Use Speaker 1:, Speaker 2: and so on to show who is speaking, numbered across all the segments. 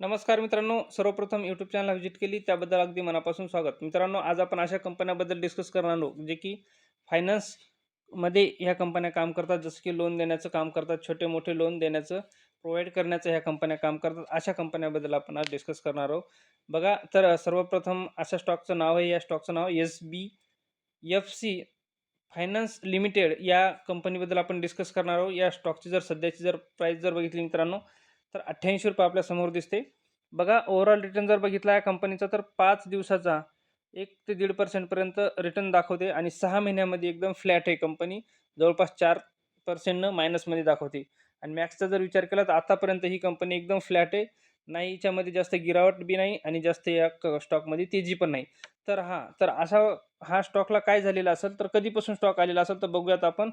Speaker 1: नमस्कार मित्रांनो सर्वप्रथम यूट्यूब चॅनल व्हिजिट केली त्याबद्दल अगदी मनापासून स्वागत. मित्रांनो आज आपण अशा कंपन्याबद्दल डिस्कस करणार आहोत जे की फायनान्समध्ये ह्या कंपन्या काम करतात. जसं की लोन देण्याचं काम करतात छोटे मोठे लोन देण्याचं प्रोव्हाइड करण्याचं ह्या कंपन्या काम करतात. अशा कंपन्याबद्दल आपण आज डिस्कस करणार आहोत. बघा तर सर्वप्रथम अशा स्टॉकचं नाव आहे. या स्टॉकचं नाव S B F C finance limited या कंपनीबद्दल आपण डिस्कस करणार आहोत. या स्टॉकची जर सध्याची जर प्राईस जर बघितली मित्रांनो तर अठ्ठ्याऐंशी रुपये आपल्यासमोर दिसते. बघा ओव्हरऑल रिटर्न जर बघितला या कंपनीचा तर पाच दिवसाचा एक ते दीड पर्सेंटपर्यंत रिटर्न दाखवते आणि सहा महिन्यामध्ये एकदम फ्लॅट आहे कंपनी जवळपास चार पर्सेंटनं मायनसमध्ये दाखवते. आणि मॅक्सचा जर विचार केला तर आतापर्यंत ही कंपनी एकदम फ्लॅट आहे. नाही याच्यामध्ये जास्त गिरावट बी नाही आणि जास्त या क स्टॉकमध्ये तेजी पण नाही. तर हां तर असा हा स्टॉकला काय झालेला असेल तर कधीपासून स्टॉक आलेला असेल तर बघूयात आपण.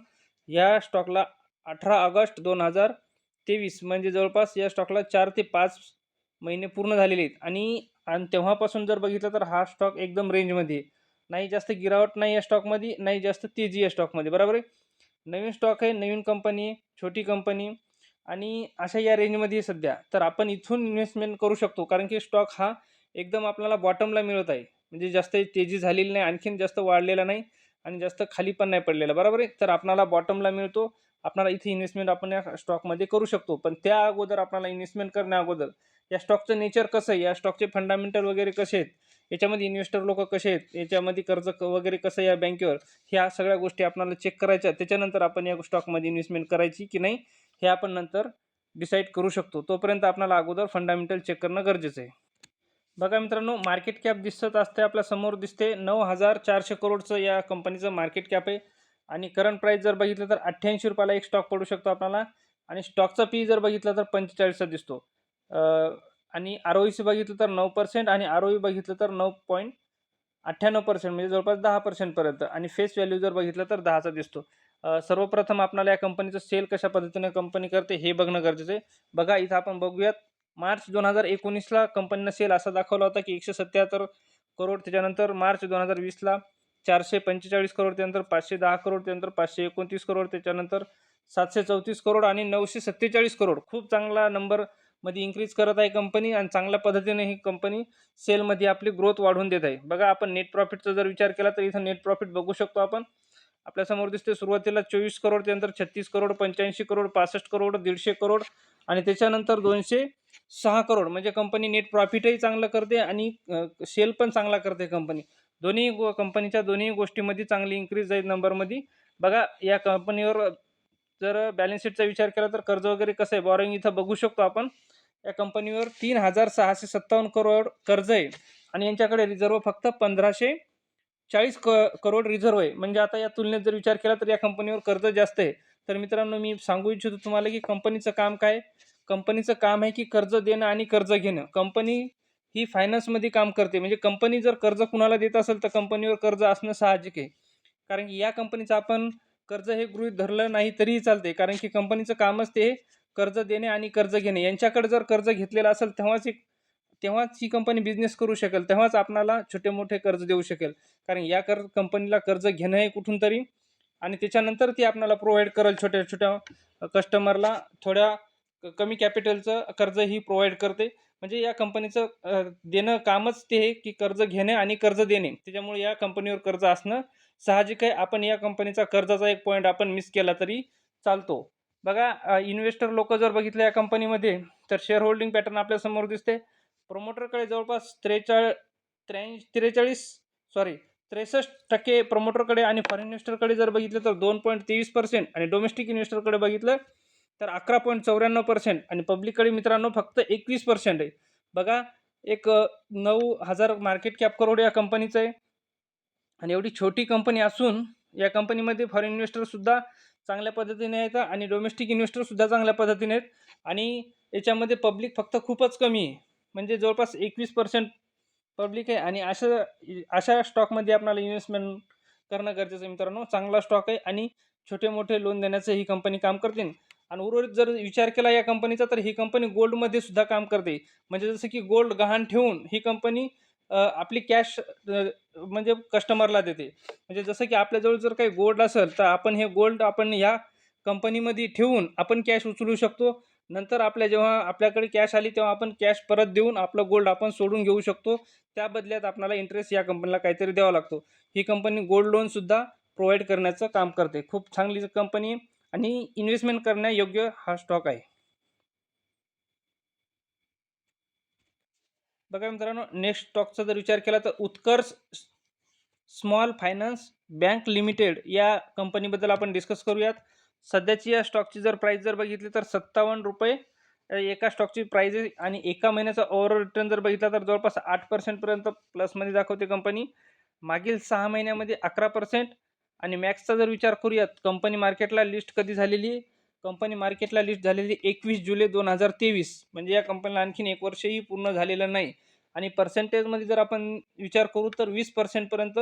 Speaker 1: या स्टॉकला अठरा ऑगस्ट दोन हजार तेवीस म्हणजे जवळपास या स्टॉकला चार ते पाच महिने पूर्ण झालेले आहेत. आणि आणि तेव्हापासून जर बघितलं तर हा स्टॉक एकदम रेंजमध्ये नाही जास्त गिरावट नाही या स्टॉकमध्ये नाही जास्त तेजी या स्टॉकमध्ये बरोबर आहे? नवीन स्टॉक आहे नवीन कंपनी छोटी कंपनी आणि अशा या रेंजमध्ये सध्या. तर आपण इथून इन्व्हेस्टमेंट करू शकतो. कारण की स्टॉक हा एकदम आपल्याला बॉटमला मिळत आहे. म्हणजे जास्त तेजी झालेली नाही आणखीन जास्त वाढलेला नाही आणि जास्त खाली पण नाही पडलेला. बरोबर आहे? तर आपणाला बॉटमला मिळतो. आपणाला इथे इन्व्हेस्टमेंट आपण या स्टॉकमध्ये करू शकतो. पण त्या अगोदर आपल्याला इन्व्हेस्टमेंट करण्या अगोदर या स्टॉकचं नेचर कसं आहे? या स्टॉकचे फंडामेंटल वगैरे कसे आहेत? याच्यामध्ये इन्व्हेस्टर लोक कसे आहेत? याच्यामध्ये कर्ज क- वगैरे कसं आहे या बँकेवर ह्या सगळ्या गोष्टी आपल्याला चेक करायच्या. त्याच्यानंतर आपण या स्टॉकमध्ये इन्व्हेस्टमेंट करायची की नाही हे आपण नंतर डिसाईड करू शकतो. तोपर्यंत आपल्याला अगोदर फंडामेंटल चेक करणं गरजेचं आहे. बघा मित्रांनो मार्केट कॅप दिसत असते आपल्यासमोर दिसते. नऊ हजार चारशे करोडचं या कंपनीचं मार्केट कॅप आहे. आणि करंट प्राईस जर बघितलं तर अठ्ठ्याऐंशी रुपयाला एक स्टॉक पडू शकतो आपल्याला. आणि स्टॉकचा पी जर बघितलं तर पंचेचाळीसचा दिसतो. आणि आर ओ सी बघितलं तर नऊ पर्सेंट आणि आर ओ बघितलं तर नऊ पॉईंट अठ्ठ्याण्णव पर्सेंट म्हणजे जवळपास दहा पर्सेंटपर्यंत आणि फेस व्हॅल्यू जर बघितलं तर दहाचा दिसतो. सर्वप्रथम आपल्याला या कंपनीचं सेल कशा पद्धतीने कंपनी करते हे बघणं गरजेचं आहे. बघा इथं आपण बघूयात. मार्च दोन हजार एकोणीसला कंपनीनं सेल असा दाखवला होता की एकशे सत्याहत्तर करोड त्याच्यानंतर मार्च दोन हजार वीसला चारशे पंचेचाळीस करोड त्यानंतर पाचशे दहा करोड त्यानंतर पाचशे एकोणतीस करोड त्याच्यानंतर सातशे चौतीस करोड आणि नऊशे सत्तेचाळीस करोड. खूप चांगला नंबरमध्ये इन्क्रीज करत आहे कंपनी आणि चांगल्या पद्धतीने ही कंपनी सेलमध्ये आपली ग्रोथ वाढवून देत आहे. बघा आपण नेट प्रॉफिटचा जर विचार केला तर इथं नेट प्रॉफिट बघू शकतो आपण. आपल्यासमोर दिसते सुरुवातीला चोवीस करोड त्यानंतर छत्तीस करोड पंच्याऐंशी करोड पासष्ट करोड दीडशे करोड आणि त्याच्यानंतर दोनशे सहा करोड. म्हणजे कंपनी नेट प्रॉफिटही चांगलं करते आणि सेल पण चांगला करते कंपनी दोन्ही गो कंपनीच्या दोन्ही गोष्टीमध्ये चांगली इन्क्रीज जाईल नंबरमध्ये बघा या कंपनीवर जर बॅलन्स शीटचा विचार केला तर कर्ज वगैरे कसं आहे? बॉरिंग इथं बघू शकतो आपण. या कंपनीवर तीन हजार सहाशे सत्तावन्न करोड कर्ज आहे. आणि यांच्याकडे रिझर्व फक्त पंधराशे चाळीस क करोड रिझर्व आहे. म्हणजे आता या तुलनेत जर विचार केला तर या कंपनीवर कर्ज जास्त आहे. तर मित्रांनो मी सांगू इच्छितो तुम्हाला की कंपनीचं काम काय? कंपनीचं काम आहे की कर्ज देणं आणि कर्ज घेणं. कंपनी ही फायनान्समध्ये काम करते. म्हणजे कंपनी जर कर्ज कुणाला देत असेल तर कंपनीवर कर्ज असणं साहजिक आहे. कारण की या कंपनीचं आपण कर्ज हे गृहीत धरलं नाही तरीही चालते कारण की कंपनीचं कामच ते कर्ज देणे आणि कर्ज घेणे. यांच्याकडे जर कर्ज घेतलेलं असेल तेव्हाच एक तेव्हाच ही कंपनी बिझनेस करू शकेल. तेव्हाच आपणाला छोटे मोठे कर्ज देऊ शकेल. कारण या कर कंपनीला कर्ज घेणं आहे कुठून तरी आणि त्याच्यानंतर ती आपल्याला प्रोव्हाइड करेल छोट्या छोट्या कस्टमरला थोड्या क- कमी कॅपिटलचं कर्ज ही प्रोव्हाइड करते. म्हणजे या कंपनीचं देणं कामच ते आहे की कर्ज घेणे आणि कर्ज देणे. त्याच्यामुळे या कंपनीवर कर्ज असणं साहजिक आहे. आपण या कंपनीचा कर्जाचा एक पॉईंट आपण मिस केला तरी चालतो. बघा इन्व्हेस्टर लोक जर बघितलं या कंपनीमध्ये तर शेअर होल्डिंग पॅटर्न आपल्यासमोर दिसते. प्रमोटरकडे जवळपास त्रेचाळ त्र्याऐंशी त्रेचाळीस सॉरी त्रेसष्ट टक्के प्रमोटरकडे आणि फॉरेन इन्व्हेस्टरकडे जर बघितलं तर दोन पॉईंट तेवीस पर्सेंट आणि डोमेस्टिक इन्व्हेस्टरकडे बघितलं तर अकरा पॉईंट चौऱ्याण्णव पर्सेंट आणि पब्लिककडे मित्रांनो फक्त एकवीस पर्सेंट आहे. बघा एक नऊ हजार मार्केट कॅप करोड या कंपनीचं आहे. आणि एवढी छोटी कंपनी असून या कंपनीमध्ये फॉरेन इन्व्हेस्टरसुद्धा चांगल्या पद्धतीने आहेत आणि डोमेस्टिक इन्व्हेस्टरसुद्धा चांगल्या पद्धतीने आहेत. आणि याच्यामध्ये पब्लिक फक्त खूपच कमी आहे. म्हणजे जवळपास एकवीस पर्सेंट पब्लिक आहे आणि अशा अशा स्टॉकमध्ये आपल्याला इन्व्हेस्टमेंट करणं गरजेचं आहे मित्रांनो. चांगला स्टॉक आहे आणि छोटे मोठे लोन देण्याचं ही कंपनी काम करते आणि उर्वरित जर विचार केला या कंपनीचा तर ही कंपनी गोल्डमध्ये सुद्धा काम करते. म्हणजे जसं की गोल्ड गहाण ठेवून ही कंपनी आपली कॅश म्हणजे कस्टमरला देते. म्हणजे जसं की आपल्याजवळ जर काही गोल्ड असेल तर आपण हे गोल्ड आपण ह्या कंपनीमध्ये ठेवून आपण कॅश उचलू शकतो. नंतर आपल्या जेव्हा आपल्याकडे कॅश आली तेव्हा आपण कॅश परत देऊन आपलं गोल्ड आपण सोडून घेऊ शकतो. त्या बदल्यात आपल्याला इंटरेस्ट या कंपनीला काहीतरी द्यावा लागतो. ही कंपनी गोल्ड लोनसुद्धा प्रोव्हाइड करण्याचं काम करते. खूप चांगली कंपनी आहे. आणि इन्व्हेस्टमेंट करण्यायोग्य हा स्टॉक आहे. बघा मित्रांनो नेक्स्ट स्टॉकचा जर विचार केला तर Utkarsh small finance bank limited या कंपनीबद्दल आपण डिस्कस करूयात. सध्याची या स्टॉकची जर प्राईस जर बघितली तर सत्तावन्न रुपये एका स्टॉकची प्राईज आहे आणि एका महिन्याचा ओव्हरऑल रिटर्न जर बघितला तर जवळपास आठ पर्सेंटपर्यंत प्लसमध्ये दाखवते कंपनी मागील सहा महिन्यामध्ये अकरा पर्सेंट आणि मॅक्सचा जर विचार करूयात कंपनी मार्केटला लिस्ट कधी झालेली कंपनी मार्केटला लिस्ट झालेली एकवीस जुलै दोन हजार तेवीस. म्हणजे या कंपनीला आणखीन एक वर्षही पूर्ण झालेलं नाही. आणि पर्सेंटेजमध्ये जर आपण विचार करू तर वीस पर्सेंटपर्यंत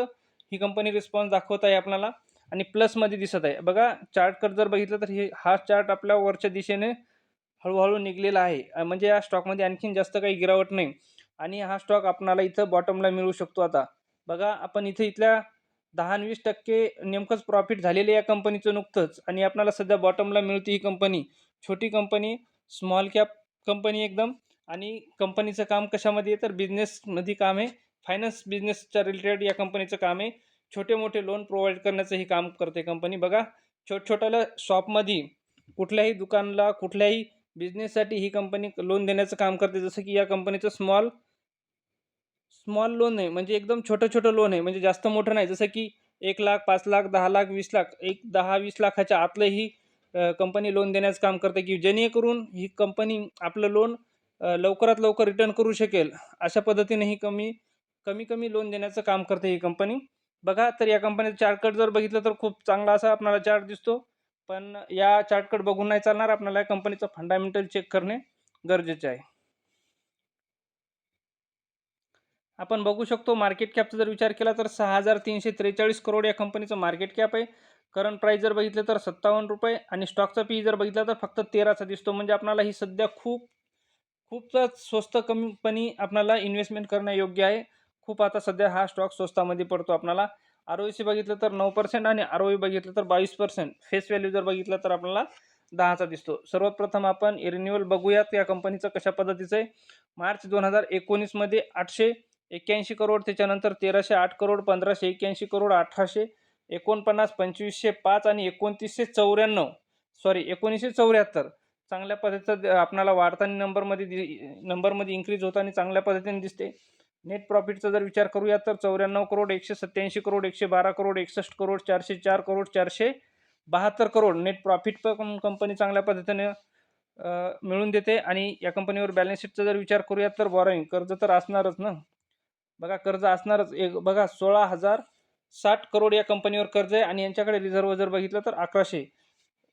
Speaker 1: ही कंपनी रिस्पॉन्स दाखवत आहे आपल्याला. आणि प्लसमध्ये दिसत आहे. बघा चार्टकर जर बघितलं तर हे हा चार्ट आपल्या वरच्या दिशेने हळूहळू निघलेला आहे. म्हणजे या स्टॉकमध्ये आणखीन जास्त काही गिरावट नाही. आणि हा स्टॉक आपणाला इथं बॉटमला मिळू शकतो आता. बघा आपण इथं इथल्या दहा आणि वीस टक्के नेमकंच प्रॉफिट झालेलं या कंपनीचं नुकतंच. आणि आपणाला सध्या बॉटमला मिळते ही कंपनी छोटी कंपनी स्मॉल कॅप कंपनी एकदम. आणि कंपनीचं काम कशामध्ये आहे? तर बिझनेसमध्ये काम आहे. फायनान्स बिझनेसच्या रिलेटेड या कंपनीचं काम आहे. छोटे मोठे लोन प्रोव्हाइड करण्याचंही काम करते कंपनी बघा छोट छोट्याला शॉपमध्ये कुठल्याही दुकानला कुठल्याही बिझनेससाठी ही कंपनी लोन देण्याचं काम करते. जसं की या कंपनीचं स्मॉल स्मॉल लोन आहे म्हणजे एकदम छोटं छोटं लोन आहे म्हणजे जास्त मोठं नाही. जसं की एक लाख पाच लाख दहा लाख वीस लाख एक दहा वीस लाखाच्या आतलंही कंपनी लोन देण्याचं काम करते की जेणेकरून ही कंपनी आपलं लोन लवकरात लवकर रिटर्न करू शकेल. अशा पद्धतीने ही कमी कमी कमी लोन देण्याचं काम करते ही कंपनी बघा तर या कंपनीचं चार्टकट जर बघितलं तर खूप चांगला असा आपल्याला चार्ट दिसतो. पण या चार्टकट बघून नाही चालणार आपल्याला या कंपनीचं फंडामेंटल चेक करणे गरजेचे आहे. आपण बघू शकतो मार्केट कॅपचा जर विचार केला तर सहा हजार तीनशे त्रेचाळीस करोड या कंपनीचं मार्केट कॅप आहे. करंट प्राईस जर बघितलं तर सत्तावन्न रुपये आणि स्टॉकचा पी जर बघितला तर फक्त तेराचा दिसतो. म्हणजे आपल्याला ही सध्या खूप खूपच स्वस्त कंपनी आपणाला इन्व्हेस्टमेंट करण्यायोग्य आहे. खूप आता सध्या हा स्टॉक स्वस्तामध्ये पडतो आपणाला. आर ओ सी बघितलं तर नऊ पर्सेंट आणि आर ओ बघितलं तर बावीस पर्सेंट फेस व्हॅल्यू जर बघितलं तर आपल्याला दहाचा दिसतो. सर्वात प्रथम आपण रिन्युअल बघूयात या कंपनीचं कशा पद्धतीचं आहे. मार्च दोन हजार एकोणीसमध्ये आठशे एक्क्याऐंशी करोड त्याच्यानंतर तेराशे आठ करोड पंधराशे एक्क्याऐंशी करोड अठराशे एकोणपन्नास पंचवीसशे पाच आणि एकोणतीसशे चौऱ्याण्णव. सॉरी एकोणीसशे चौऱ्याहत्तर. चांगल्या पद्धतीचं आपणाला वाढताना नंबरमध्ये दि नंबरमध्ये इन्क्रीज होताना चांगल्या पद्धतीने दिसते. नेट प्रॉफिटचा जर विचार करूया तर चौऱ्याण्णव करोड एकशे सत्त्याऐंशी करोड एकशे बारा करोड एकसष्ट करोड चारशे चार करोड चारशे बहात्तर करोड नेट प्रॉफिट पण कंपनी चांगल्या पद्धतीने मिळून देते. आणि या कंपनीवर बॅलन्स शीटचा जर विचार करूयात तर बॉरोईंग कर्ज तर असणारच ना? बघा कर्ज असणारच एक बघा सोळा हजार साठ करोड या कंपनीवर कर्ज आहे आणि यांच्याकडे रिझर्व जर बघितलं तर अकराशे.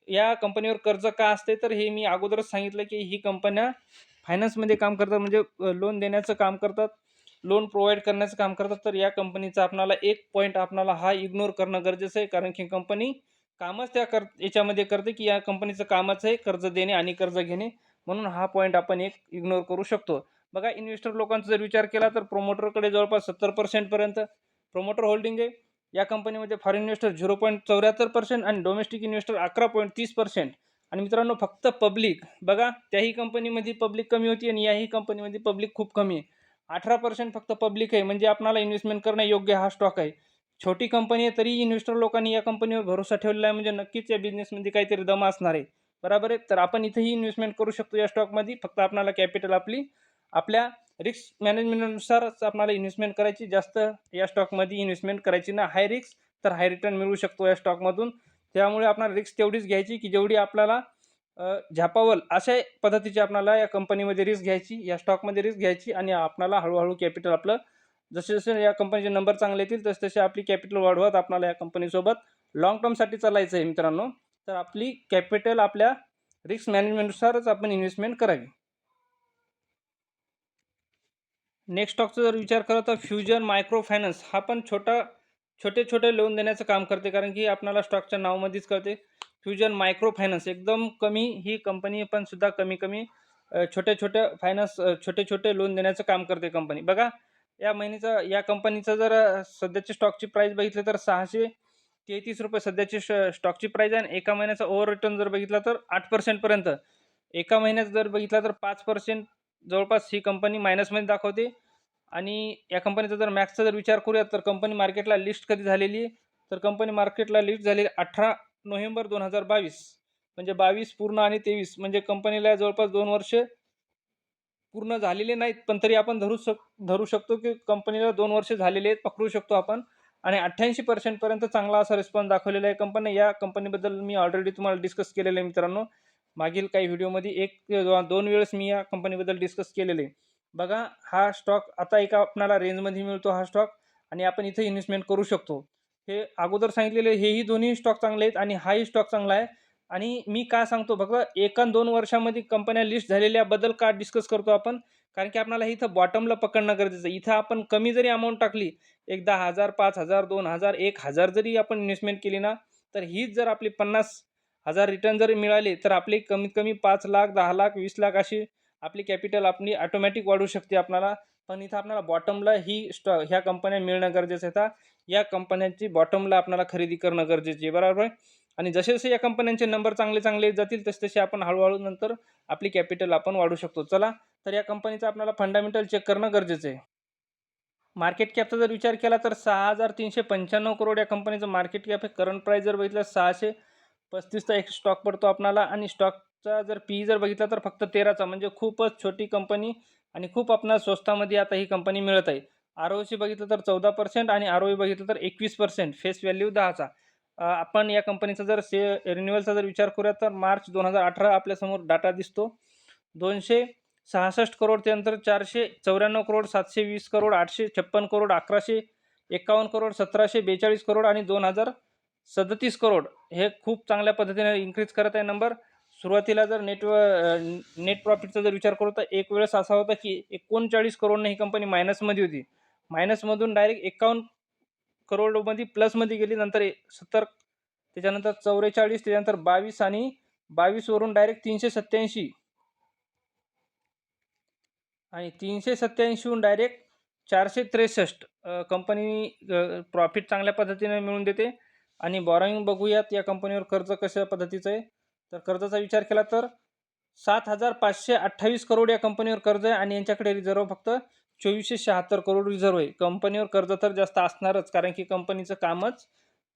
Speaker 1: या कंपनीवर कर्ज का असते तर हे मी अगोदरच सांगितलं की ही कंपन्या फायनान्समध्ये काम करतात म्हणजे लोन देण्याचं काम करतात लोन प्रोव्हाइड करण्याचं काम करतात. तर या कंपनीचा आपणाला एक पॉईंट आपणाला हा इग्नोर करणं गरजेचं आहे कारण की कंपनी कामच त्या कर याच्यामध्ये करते की या कंपनीचं कामच आहे कर्ज देणे आणि कर्ज घेणे. म्हणून हा पॉईंट आपण एक इग्नोर करू शकतो. बघा इन्व्हेस्टर लोकांचा जर विचार केला तर प्रोमोटरकडे जवळपास सत्तर पर्सेंटपर्यंत प्रोमोटर होल्डिंग आहे. या कंपनीमध्ये फॉरेन इन्व्हेस्टर झिरो पॉईंट चौऱ्याहत्तर पर्सेंट आणि डोमेस्टिक इन्व्हेस्टर अकरा पॉईंट तीस पर्सेंट आणि मित्रांनो फक्त पब्लिक बघा त्याही कंपनीमध्ये पब्लिक कमी होती आणि याही कंपनीमध्ये पब्लिक खूप कमी आहे. अठरा पर्सेंट फक्त पब्लिक आहे म्हणजे आपणाला इन्व्हेस्टमेंट करणं योग्य हा स्टॉक आहे. छोटी कंपनी आहे तरी इन्व्हेस्टर लोकांनी या कंपनीवर भरोसा ठेवलेला आहे म्हणजे नक्कीच या बिझनेसमध्ये काहीतरी दम असणार आहे. बरोबर आहे? तर आपण इथेही इन्व्हेस्टमेंट करू शकतो या स्टॉकमध्ये फक्त आपणाला कॅपिटल आपली आपल्या रिस्क मॅनेजमेंटनुसारच आपल्याला इन्व्हेस्टमेंट करायची जास्त या स्टॉकमध्ये इन्व्हेस्टमेंट करायची ना हाय रिस्क तर हाय रिटर्न मिळू शकतो या स्टॉकमधून त्यामुळे आपल्याला रिस्क तेवढीच घ्यायची की जेवढी आपल्याला झापावल अशा पद्धतीची आपल्याला या कंपनीमध्ये रिस्क घ्यायची या स्टॉकमध्ये रिस्क घ्यायची आणि आपणाला हळूहळू कॅपिटल आपलं जसे जसे या कंपनीचे नंबर चांगले येतील तसे तसे आपली कॅपिटल वाढवत आपल्याला या कंपनीसोबत लॉंग टर्मसाठी चालायचं आहे मित्रांनो. तर आपली कॅपिटल आपल्या रिस्क मॅनेजमेंटनुसारच आपण इन्व्हेस्टमेंट करावी. नेक्स्ट स्टॉकचा जर विचार करत तर फ्युजन मायक्रो फायनान्स हा पण छोटा छोटे छोटे लोन देण्याचं काम करते. कारण की आपल्याला स्टॉकच्या नावामध्येच कळते. फ्युजन मायक्रो फायनान्स एकदम कमी ही कंपनी पण सुद्धा कमी कमी छोट्या छोट्या फायनान्स छोटे छोटे लोन देण्याचं काम करते कंपनी बघा या महिन्याचा या कंपनीचा जर सध्याची स्टॉकची प्राईस बघितलं तर सहाशे तेहतीस रुपये सध्याची श स्टॉकची प्राईस आहे. आणि एका महिन्याचा ओव्हर रिटर्न जर बघितला तर आठ पर्सेंटपर्यंत एका महिन्यात जर बघितला तर पाच पर्सेंट जवळपास ही कंपनी मायनसमध्ये दाखवते. आणि या कंपनीचा जर मॅक्सचा जर विचार करूया तर कंपनी मार्केटला लिस्ट कधी झालेली तर कंपनी मार्केटला लिस्ट झालेली अठरा नोव्हेंबर दोन हजार बावीस. म्हणजे बावीस पूर्ण आणि तेवीस. म्हणजे कंपनीला जवळपास दोन वर्ष पूर्ण झालेले नाहीत पण तरी आपण धरू शक धरू शकतो की कंपनीला दोन वर्ष झालेले आहेत पकडू शकतो आपण. आणि अठ्ठ्याऐंशी पर्सेंटपर्यंत चांगला असा रिस्पॉन्स दाखवलेला आहे कंपनी या कंपनीबद्दल मी ऑलरेडी तुम्हाला डिस्कस केलेलं आहे मित्रांनो. मागील काही व्हिडिओमध्ये एक किंवा दोन वेळेस मी या कंपनीबद्दल डिस्कस केलेले. बघा हा स्टॉक आता एका आपणाला रेंजमध्ये मिळतो हा स्टॉक आणि आपण इथे इन्व्हेस्टमेंट करू शकतो. हे अगोदर सांगितलेले हेही दोन्ही स्टॉक चांगले आहेत आणि हाही स्टॉक चांगला आहे. आणि मी का सांगतो बघा एका दोन वर्षामध्ये कंपन्या लिस्ट झालेल्याबद्दल का डिस्कस करतो आपण? कारण की आपल्याला इथं बॉटमला पकडणं गरजेचं आहे. इथं आपण कमी जरी अमाऊंट टाकली एक दहा हजार पाच हजार दोन हजार एक हजार जरी आपण इन्व्हेस्टमेंट केली ना तर हीच जर आपली पन्नास हजार रिटर्न जरी मिळाले तर आपली कमीत कमी पाच लाख दहा लाख वीस लाख अशी आपली कॅपिटल आपली ऑटोमॅटिक वाढू शकते आपल्याला पण इथं आपल्याला बॉटमला ही स्टॉ ह्या कंपन्या मिळणं गरजेचं आहे. या कंपन्यांची बॉटमला आपल्याला खरेदी करणं गरजेचे आहे. बरोबर? आहे आणि जसे जसे या कंपन्यांचे नंबर चांगले चांगले जातील तसे तसे आपण हळूहळू नंतर आपली कॅपिटल आपण वाढू शकतो. चला तर या कंपनीचं आपल्याला फंडामेंटल चेक करणं गरजेचं आहे. मार्केट कॅपचा जर विचार केला तर सहा हजार तीनशे पंच्याण्णव करोड या कंपनीचं मार्केट कॅप हे करंट प्राईस जर बघितलं सहाशे पस्तीसचा एक स्टॉक पडतो आपणाला. आणि स्टॉकचा जर पी जर बघितला तर फक्त तेराचा. म्हणजे खूपच छोटी कंपनी आणि खूप आपणाला स्वस्तामध्ये आता ही कंपनी मिळत आहे. आर ओ सी बघितलं तर चौदा पर्सेंट आणि आर ओ बघितलं तर एकवीस पर्सेंट फेस व्हॅल्यू दहाचा. आपण या कंपनीचा जर से रिन्युअलचा जर विचार करूया तर मार्च दोन हजार अठरा आपल्यासमोर डाटा दिसतो. दोनशे सहासष्ट करोड त्यानंतर चारशे चौऱ्याण्णव करोड सातशे वीस करोड आठशे छप्पन करोड अकराशे एकावन्न करोड सतराशे बेचाळीस करोड आणि दोन हजार सदतीस करोड हे खूप चांगल्या पद्धतीने इन्क्रीज करत आहे नंबर सुरुवातीला जर नेट नेट प्रॉफिटचा जर विचार करू तर एक वेळेस असा होता की एकोणचाळीस करोडने ही कंपनी मायनसमध्ये होती. मायनसमधून डायरेक्ट एकावन्न करोडमध्ये प्लसमध्ये गेली नंतर सत्तर त्याच्यानंतर चौवेचाळीस त्याच्यानंतर बावीस आणि बावीसवरून डायरेक्ट तीनशे सत्याऐंशी आणि तीनशे सत्याऐंशीहून डायरेक्ट चारशे त्रेसष्ट कंपनी प्रॉफिट चांगल्या पद्धतीने मिळून देते. आणि बॉरोईंग बघूयात या कंपनीवर कर्ज कशा पद्धतीचं आहे. तर कर्जाचा विचार केला तर सात हजार पाचशे अठ्ठावीस करोड या कंपनीवर कर्ज आहे आणि यांच्याकडे रिझर्व फक्त चोवीसशे शहात्तर करोड रिझर्व आहे. कंपनीवर कर्ज तर जास्त असणारच कारण की कंपनीचं कामच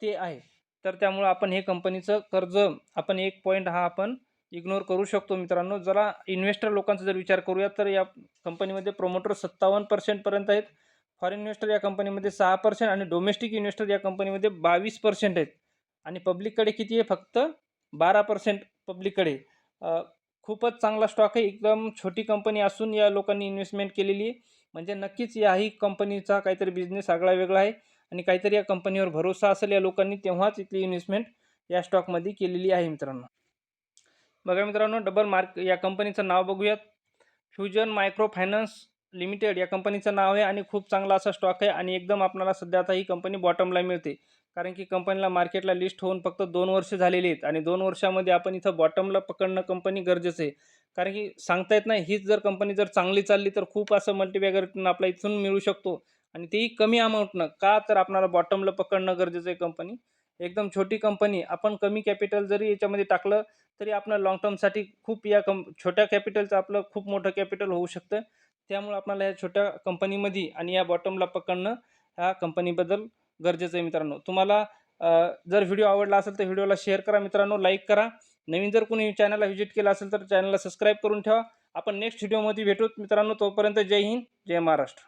Speaker 1: ते आहे. तर त्यामुळं आपण हे कंपनीचं कर्ज आपण एक पॉईंट हा आपण इग्नोर करू शकतो मित्रांनो. जरा इन्व्हेस्टर लोकांचा जर विचार करूया तर या कंपनीमध्ये प्रोमोटर सत्तावन्न पर्सेंटपर्यंत आहेत. फॉरेन इन्व्हेस्टर या कंपनीमध्ये सहा पर्सेंट आणि डोमेस्टिक इन्व्हेस्टर या कंपनीमध्ये बावीस पर्सेंट आहेत. आणि पब्लिककडे किती आहे? फक्त बारा पर्सेंट पब्लिककडे खूपच चांगला स्टॉक आहे. एकदम छोटी कंपनी असून या लोकांनी इन्व्हेस्टमेंट केलेली आहे. म्हणजे नक्कीच याही कंपनीचा काहीतरी बिझनेस आगळा वेगळा आहे. आणि काहीतरी या कंपनीवर भरोसा असेल या लोकांनी तेव्हाच इथली इन्व्हेस्टमेंट या स्टॉकमध्ये केलेली आहे मित्रांनो. बघा मित्रांनो डबल मार्क या कंपनीचं नाव बघूयात. फ्युजन मायक्रो फायनान्स लिमिटेड या कंपनीचं नाव आहे आणि खूप चांगला असा स्टॉक आहे आणि एकदम आपल्याला सध्या आता ही कंपनी बॉटमला मिळते. कारण की कंपनीला मार्केटला लिस्ट होऊन फक्त दोन वर्ष झालेली आहेत आणि दोन वर्षामध्ये आपण इथं बॉटमला पकडणं कंपनी गरजेचं आहे. कारण की सांगता येत नाही हीच जर कंपनी जर चांगली चालली तर खूप असं मल्टीबॅगर आपला इथून मिळू शकतो आणि तेही कमी अमाऊंटनं का तर आपल्याला बॉटमला पकडणं गरजेचं आहे कंपनी एकदम छोटी कंपनी आपण कमी कॅपिटल जरी याच्यामध्ये टाकलं तरी आपलं लॉंग टर्मसाठी खूप या कं छोट्या कॅपिटलचं आपलं खूप मोठं कॅपिटल होऊ शकतं. त्यामुळे आपल्याला या छोट्या कंपनीमध्ये आणि या बॉटमला पकडणं ह्या कंपनीबद्दल गरजेचं आहे मित्रांनो. तुम्हाला जर व्हिडिओ आवडला असेल तर व्हिडिओला शेअर करा मित्रांनो लाईक करा. नवीन जर कोणी चॅनलला व्हिजिट केला असेल तर चॅनलला सबस्क्राईब करून ठेवा. आपण नेक्स्ट व्हिडिओमध्ये भेटूत मित्रांनो तोपर्यंत जय हिंद जय महाराष्ट्र.